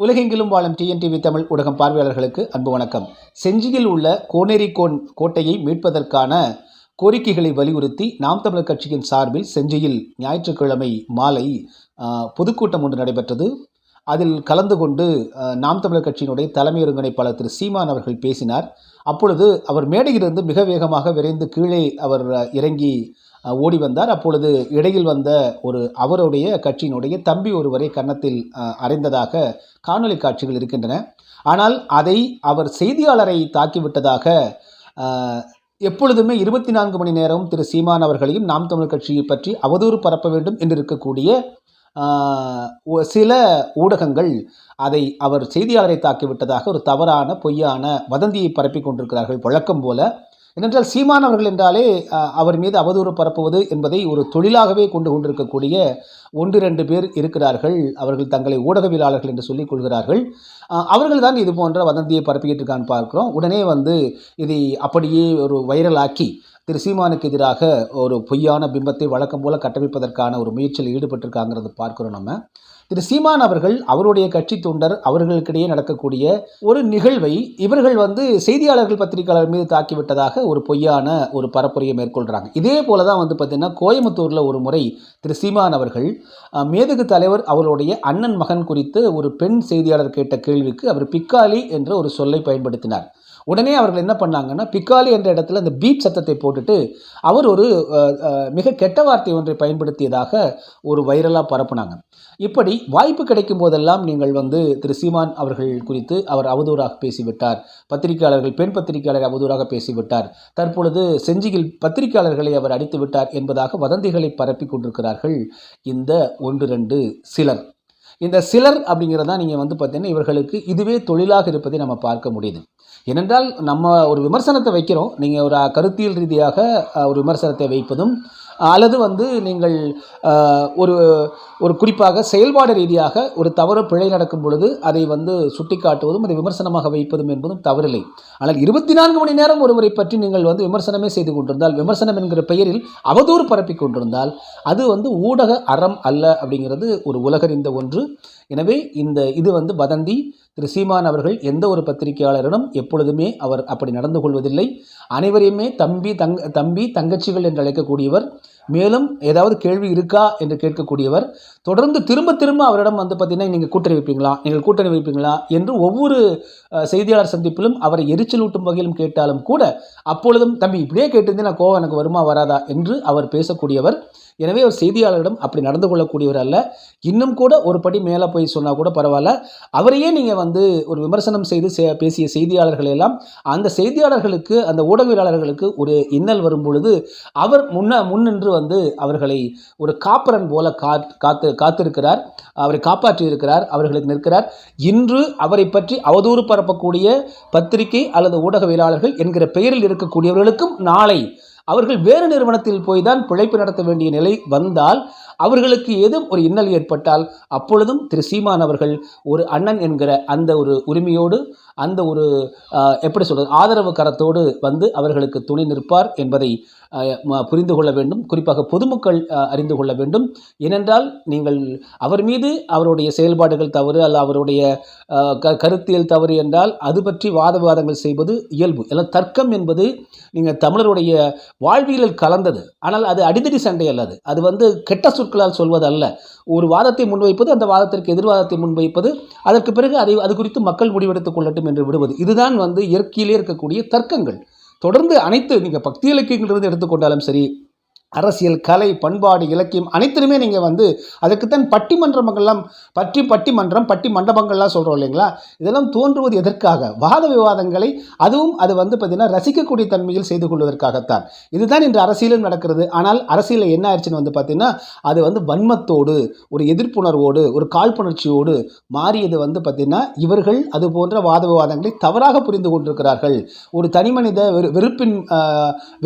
உலகெங்கிலும் வாழும் டிஎன்டிவி தமிழ் ஊடகம் பார்வையாளர்களுக்கு அன்பு வணக்கம். செஞ்சியில் உள்ள கோனேரிகோன் கோட்டையை மீட்பதற்கான கோரிக்கைகளை வலியுறுத்தி நாம் தமிழர் கட்சியின் சார்பில் செஞ்சியில் ஞாயிற்றுக்கிழமை மாலை பொதுக்கூட்டம் ஒன்று நடைபெற்றது. அதில் கலந்து கொண்டு நாம் தமிழர் கட்சியினுடைய தலைமை ஒருங்கிணைப்பாளர் திரு சீமான் அவர்கள் பேசினார். அப்பொழுது அவர் மேடையிலிருந்து மிக வேகமாக விரைந்து கீழே அவர் இறங்கி ஓடி வந்தார். அப்பொழுது இடையில் வந்த ஒரு அவருடைய கட்சியினுடைய தம்பி ஒருவரை கன்னத்தில் அறைந்ததாக காணொளி காட்சிகள் இருக்கின்றன. ஆனால் அதை அவர் செய்தியாளரை தாக்கிவிட்டதாக எப்பொழுதுமே இருபத்தி நான்கு மணி நேரம் திரு சீமான் அவர்களையும் நாம் தமிழ் கட்சியை பற்றி அவதூறு பரப்ப வேண்டும் என்று இருக்கக்கூடிய சில ஊடகங்கள் அதை அவர் செய்தியாளரை தாக்கிவிட்டதாக ஒரு தவறான பொய்யான வதந்தியை பரப்பிக் கொண்டிருக்கிறார்கள். வழக்கம் போல ஏனென்றால் சீமான் அவர்கள் என்றாலே அவர் மீது அவதூறு பரப்புவது என்பதை ஒரு தொழிலாகவே கொண்டு கொண்டிருக்கக்கூடிய ஒன்று ரெண்டு பேர் இருக்கிறார்கள். அவர்கள் தங்களை ஊடகவியலாளர்கள் என்று சொல்லிக் கொள்கிறார்கள். அவர்கள் தான் இது போன்ற வதந்தியை பரப்பிக்கிட்டு இருக்கான்னு பார்க்குறோம். உடனே வந்து இதை அப்படியே ஒரு வைரலாக்கி திரு சீமானுக்கு எதிராக ஒரு பொய்யான பிம்பத்தை வழக்கம் போல கட்டமைப்பதற்கான ஒரு முயற்சியில் ஈடுபட்டிருக்காங்கிறத பார்க்குறோம் நம்ம. திரு சீமான் அவர்கள் அவருடைய கட்சி தொண்டர் அவர்களுக்கிடையே நடக்கக்கூடிய ஒரு நிகழ்வை இவர்கள் வந்து செய்தியாளர்கள் பத்திரிகையாளர் மீது தாக்கிவிட்டதாக ஒரு பொய்யான ஒரு பரப்புரையை மேற்கொள்கிறாங்க இதே போல தான் வந்து பார்த்திங்கன்னா கோயம்புத்தூரில் ஒரு முறை திரு சீமான் அவர்கள் மேதகு தலைவர் அவருடைய அண்ணன் மகன் குறித்து ஒரு பெண் செய்தியாளர் கேட்ட கேள்விக்கு அவர் பிக்காலி என்ற ஒரு சொல்லை பயன்படுத்தினார். உடனே அவர்கள் என்ன பண்ணாங்கன்னா பிக்காலி என்ற இடத்துல அந்த பீப் சத்தத்தை போட்டுட்டு அவர் ஒரு மிக கெட்ட வார்த்தை ஒன்றை பயன்படுத்தியதாக ஒரு வைரலாக பரப்புனாங்க. இப்படி வாய்ப்பு கிடைக்கும் போதெல்லாம் நீங்கள் வந்து திரு சீமான் அவர்கள் குறித்து அவர் அவதூறாக பேசிவிட்டார். பத்திரிகையாளர்கள் பெண் பத்திரிகையாளர் அவதூறாக பேசிவிட்டார். தற்பொழுது செஞ்சியில் பத்திரிகையாளர்களை அவர் அடித்து விட்டார் என்பதாக வதந்திகளை பரப்பி கொண்டிருக்கிறார்கள் இந்த ஒன்று ரெண்டு சிலர். இந்த சிலர் அப்படிங்கிறதா நீங்கள் வந்து பார்த்தீங்கன்னா இவர்களுக்கு இதுவே தொழிலாக இருப்பதை நம்ம பார்க்க முடியுது. ஏனென்றால் நம்ம ஒரு விமர்சனத்தை வைக்கிறோம். நீங்கள் ஒரு கருத்தியல் ரீதியாக ஒரு விமர்சனத்தை வைப்பதும் அல்லது வந்து நீங்கள் ஒரு ஒரு குறிப்பாக செயல்பாடு ரீதியாக ஒரு தவறு பிழை நடக்கும் பொழுது அதை வந்து சுட்டிக்காட்டுவதும் அதை விமர்சனமாக வைப்பதும் என்பதும் தவறில்லை. ஆனால் இருபத்தி நான்கு மணி நேரம் ஒருவரை பற்றி நீங்கள் வந்து விமர்சனமே செய்து கொண்டிருந்தால் விமர்சனம் என்கிற பெயரில் அவதூறு பரப்பி கொண்டிருந்தால் அது வந்து ஊடக அறம் அல்ல அப்படிங்கிறது ஒரு உலகறிந்த ஒன்று. எனவே இந்த இது வந்து வதந்தி திரு சீமான் அவர்கள் எந்த ஒரு பத்திரிகையாளரிடம் எப்பொழுதுமே அவர் அப்படி நடந்து கொள்வதில்லை. அனைவரையுமே தம்பி தங் தம்பி தங்கச்சிகள் என்று அழைக்கக்கூடியவர் மேலும் ஏதாவது கேள்வி இருக்கா என்று கேட்கக்கூடியவர் தொடர்ந்து திரும்ப திரும்ப அவரிடம் வந்து பார்த்தீங்கன்னா நீங்கள் கூட்டணி வைப்பீங்களா நீங்கள் கூட்டணி வைப்பீங்களா என்று ஒவ்வொரு செய்தியாளர் சந்திப்பிலும் அவரை எரிச்சலூட்டும் வகையிலும் கேட்டாலும் கூட அப்பொழுதும் தம்பி இப்படியே கேட்டிருந்தேன் நான் கோவம் எனக்கு வருமா வராதா? என்று அவர் பேசக்கூடியவர் எனவே ஒரு செய்தியாளரிடம் அப்படி நடந்து கொள்ளக்கூடியவர் அல்ல. இன்னும் கூட ஒரு படி மேலே போய் சொன்னால் கூட பரவாயில்ல. அவரையே நீங்கள் வந்து ஒரு விமர்சனம் செய்து சே- பேசிய செய்தியாளர்கள் எல்லாம் அந்த செய்தியாளர்களுக்கு அந்த ஊடகவியலாளர்களுக்கு ஒரு இன்னல் வரும் பொழுது அவர் முன்ன முன்னின்று வந்து அவர்களை ஒரு காப்பரன் போல காத் காத்து காத்திருக்கிறார். அவரை காப்பாற்றி இருக்கிறார் அவர்களுக்கு நிற்கிறார். இன்று அவரை பற்றி அவதூறு பரப்பக்கூடிய பத்திரிகை அல்லது ஊடகவியலாளர்கள் என்கிற பெயரில் இருக்கக்கூடியவர்களுக்கும் நாளை அவர்கள் வேறு நிறுவனத்தில் போய் தான் பிழைப்பு நடத்த வேண்டிய நிலை வந்தால் அவர்களுக்கு ஏதும் ஒரு இன்னல் ஏற்பட்டால் அப்பொழுதும் திரு சீமான் அவர்கள் ஒரு அண்ணன் என்கிற அந்த ஒரு உரிமையோடு அந்த ஒரு எப்படி சொல்கிறது ஆதரவு கரத்தோடு வந்து அவர்களுக்கு துணை நிற்பார் என்பதை புரிந்து கொள்ள வேண்டும். குறிப்பாக பொதுமக்கள் அறிந்து கொள்ள வேண்டும். ஏனென்றால் நீங்கள் அவர் மீது அவருடைய செயல்பாடுகள் தவறு அல்ல அவருடைய க கருத்தியல் தவறு என்றால் அது பற்றி வாத விவாதங்கள் செய்வது இயல்பு. எல்லாம் தர்க்கம் என்பது நீங்கள் தமிழருடைய வாழ்வியலில் கலந்தது. ஆனால் அது அடிதடி சண்டை அல்லது அது. வந்து கெட்ட சொற்களால் சொல்வது அல்ல ஒரு வாதத்தை முன்வைப்பது அந்த வாதத்திற்கு எதிர்வாதத்தை முன்வைப்பது அதற்கு பிறகு அதை அது குறித்து மக்கள் முடிவெடுத்துக் கொள்ளட்டும் என்று விடுவது. இதுதான் வந்து இயற்கையிலே இருக்கக்கூடிய தர்க்கங்கள். தொடர்ந்து அனைத்து நீங்கள் பக்தி இலக்கியங்களிலிருந்து எடுத்துக்கொண்டாலும் சரி அரசியல் கலை பண்பாடு இலக்கியம் அனைத்திலுமே நீங்கள் வந்து அதுக்குத்தான் பட்டிமன்றங்கள்லாம் பட்டி பட்டிமன்றம் பட்டி மண்டபங்கள்லாம் சொல்கிறோம் இல்லைங்களா? இதெல்லாம் தோன்றுவது எதற்காக? வாத விவாதங்களை அதுவும் அது வந்து பார்த்திங்கன்னா ரசிக்கக்கூடிய தன்மையில் செய்து கொள்வதற்காகத்தான். இதுதான் இன்று அரசியலும் நடக்கிறது. ஆனால் அரசியலில் என்ன ஆயிடுச்சுன்னு வந்து பார்த்திங்கன்னா அது வந்து வன்மத்தோடு ஒரு எதிர்ப்புணர்வோடு ஒரு காழ்ப்புணர்ச்சியோடு மாறியது வந்து பார்த்திங்கன்னா இவர்கள் அது போன்ற வாத விவாதங்களை தவறாக புரிந்து கொண்டிருக்கிறார்கள். ஒரு தனிமனித வெறு வெறுப்பின்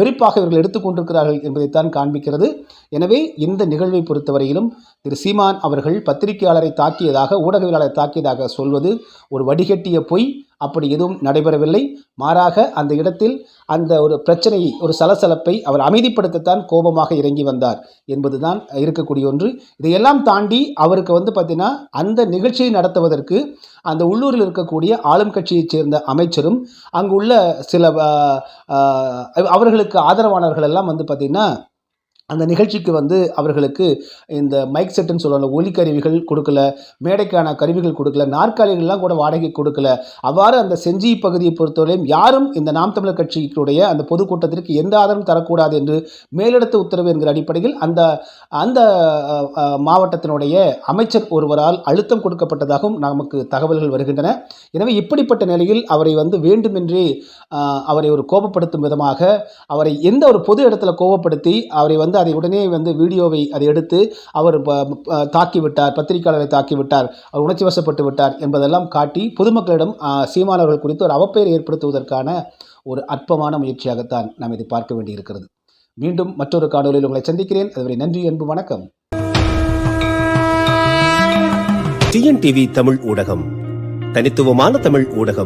வெறுப்பாக இவர்கள் எடுத்துக்கொண்டிருக்கிறார்கள் என்பதைத்தான் காண்பிக்கிறது. எனவே இந்த நிகழ்வை பொறுத்தவரையிலும் திரு சீமான் அவர்கள் பத்திரிகையாளரை தாக்கியதாக ஊடகவியலாளரை தாக்கியதாக சொல்வது ஒரு வடிகட்டிய பொய். அப்படி எதுவும் நடைபெறவில்லை. மாறாக அந்த இடத்தில் அந்த ஒரு பிரச்சனையை ஒரு சலசலப்பை அவர் அமைதிப்படுத்தத்தான் கோபமாக இறங்கி வந்தார் என்பதுதான் இருக்கக்கூடிய ஒன்று. இதையெல்லாம் தாண்டி அவருக்கு வந்து பார்த்தீங்கன்னா அந்த நிகழ்ச்சியை நடத்துவதற்கு அந்த உள்ளூரில் இருக்கக்கூடிய ஆளும் கட்சியைச் சேர்ந்த அமைச்சரும் அங்குள்ள சில அவர்களுக்கு ஆதரவானவர்கள் எல்லாம் வந்து பார்த்திங்கன்னா அந்த நிகழ்ச்சிக்கு வந்து அவர்களுக்கு இந்த மைக் செட்டுன்னு சொல்லுவாங்க ஒலி கருவிகள் கொடுக்கல மேடைக்கான கருவிகள் கொடுக்கல நாற்காலிகள்லாம் கூட வாடகை கொடுக்கல. அவ்வாறு அந்த செஞ்சி பகுதியை பொறுத்தவரையும் யாரும் இந்த நாம் தமிழர் கட்சியினுடைய அந்த பொதுக்கூட்டத்திற்கு எந்த ஆதரவும் தரக்கூடாது என்று மேலிடத்த உத்தரவு என்கிற அடிப்படையில் அந்த அந்த மாவட்டத்தினுடைய அமைச்சர் ஒருவரால் அழுத்தம் கொடுக்கப்பட்டதாகவும் நமக்கு தகவல்கள் வருகின்றன. எனவே இப்படிப்பட்ட நிலையில் அவரை வந்து வேண்டுமென்றே அவரை ஒரு கோபப்படுத்தும் விதமாக அவரை எந்த ஒரு பொது இடத்துல கோபப்படுத்தி அவரை வந்து அதை உடனே வந்து வீடியோவை அதை எடுத்து அவர் ப- தாக்கிவிட்டார் பத்திரிகையாளரை தாக்கிவிட்டார் அவர் உணர்ச்சி வசப்பட்டு விட்டார் என்பதெல்லாம் காட்டி பொதுமக்களிடம் சீமானவர்கள் குறித்து ஒரு அவப்பெயரை ஏற்படுத்துவதற்கான ஒரு அற்பமான முயற்சியாகத்தான் நாம் இதை பார்க்க வேண்டியிருக்கிறது. மீண்டும் மற்றொரு காணொலியில் உங்களை சந்திக்கிறேன். அதுவரை நன்றி அன்பு வணக்கம். டிஎன்டிவி தமிழ் ஊடகம். தனித்துவமான தமிழ் ஊடகம்.